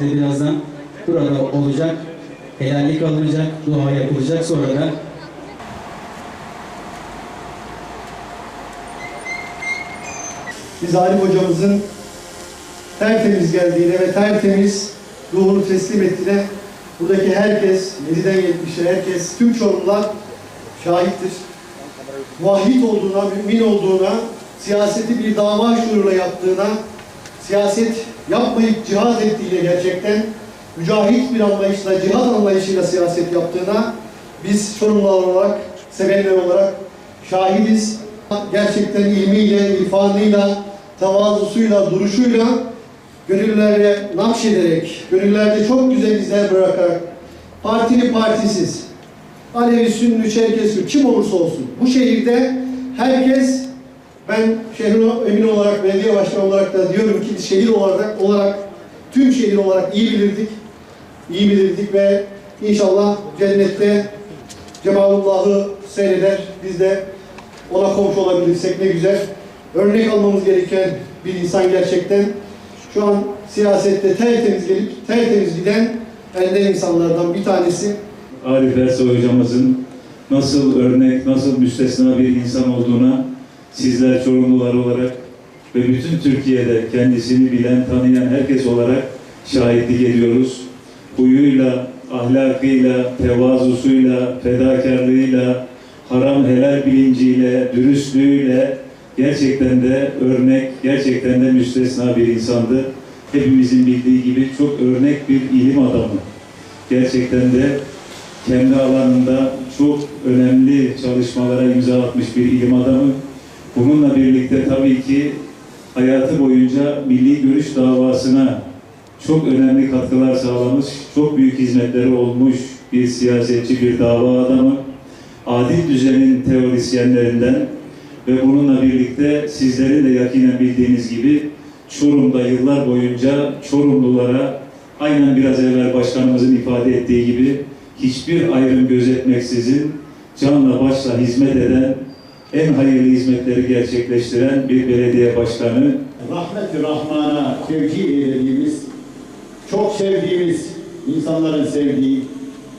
De birazdan burada olacak. Helallik alınacak, dua yapılacak. Sonra da biz Alim hocamızın tertemiz geldiğine ve tertemiz ruhunu teslim ettiğine buradaki herkes, 7'den 70'e herkes, tüm Çorumlular şahittir. Vahid olduğuna, mümin olduğuna, siyaseti bir dava şuuruyla yaptığına, siyaset yapmayıp cihad ettiğiyle gerçekten mücahit bir anlayışla, cihad anlayışıyla siyaset yaptığına biz Çorumlular olarak, sevenler olarak şahidiz. Gerçekten ilmiyle, irfanıyla, tavazusuyla, duruşuyla gönüllerde nakşederek, gönüllerde çok güzel izler bırakarak partili partisiz, Alevi, Sünni, Çerkesi, kim olursa olsun bu şehirde herkes ben şehrin emin olarak, belediye başkanı olarak da diyorum ki şehir olarak, olarak tüm şehir olarak iyi bilirdik. iyi bilirdik ve inşallah cennette Cemalullah'ı seyreder. Biz de ona komşu olabilirsek ne güzel. Örnek almamız gereken bir insan gerçekten. Şu an siyasette tertemiz gelip tertemiz giden ender insanlardan bir tanesi. Arif Ersoy hocamızın nasıl örnek, nasıl müstesna bir insan olduğuna sizler Çorumlular olarak ve bütün Türkiye'de kendisini bilen, tanıyan herkes olarak şahitlik ediyoruz. Huyuyla, ahlakıyla, tevazusuyla, fedakarlığıyla, haram helal bilinciyle, dürüstlüğüyle gerçekten de örnek, gerçekten de müstesna bir insandı. Hepimizin bildiği gibi çok örnek bir ilim adamı. Gerçekten de kendi alanında çok önemli çalışmalara imza atmış bir ilim adamı. Bununla birlikte tabii ki hayatı boyunca milli görüş davasına çok önemli katkılar sağlamış, çok büyük hizmetleri olmuş bir siyasetçi, bir dava adamı. Adil düzenin teorisyenlerinden ve bununla birlikte sizlerin de yakinen bildiğiniz gibi Çorum'da yıllar boyunca Çorumlulara aynen biraz evvel başkanımızın ifade ettiği gibi hiçbir ayrım gözetmeksizin canla başla hizmet eden, en hayırlı hizmetleri gerçekleştiren bir belediye başkanı. Rahmet-i Rahman'a tevcih eylediğimiz, çok sevdiğimiz, insanların sevdiği,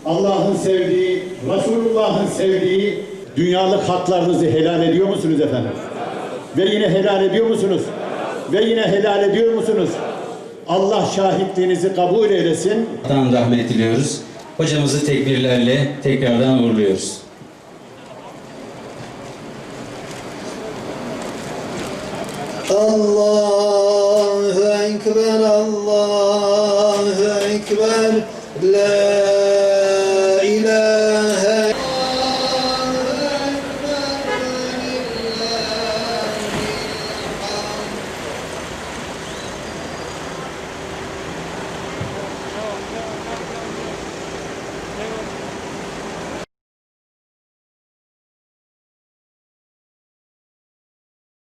Allah'ın sevdiği, Resulullah'ın sevdiği dünyalık haklarınızı helal ediyor musunuz efendim? Ve yine helal ediyor musunuz? Ve yine helal ediyor musunuz? Allah şahitliğinizi kabul eylesin. Allah'tan rahmet diliyoruz. Hocamızı tekbirlerle tekrardan uğurluyoruz. Allahu Ekber, Allahu Ekber. La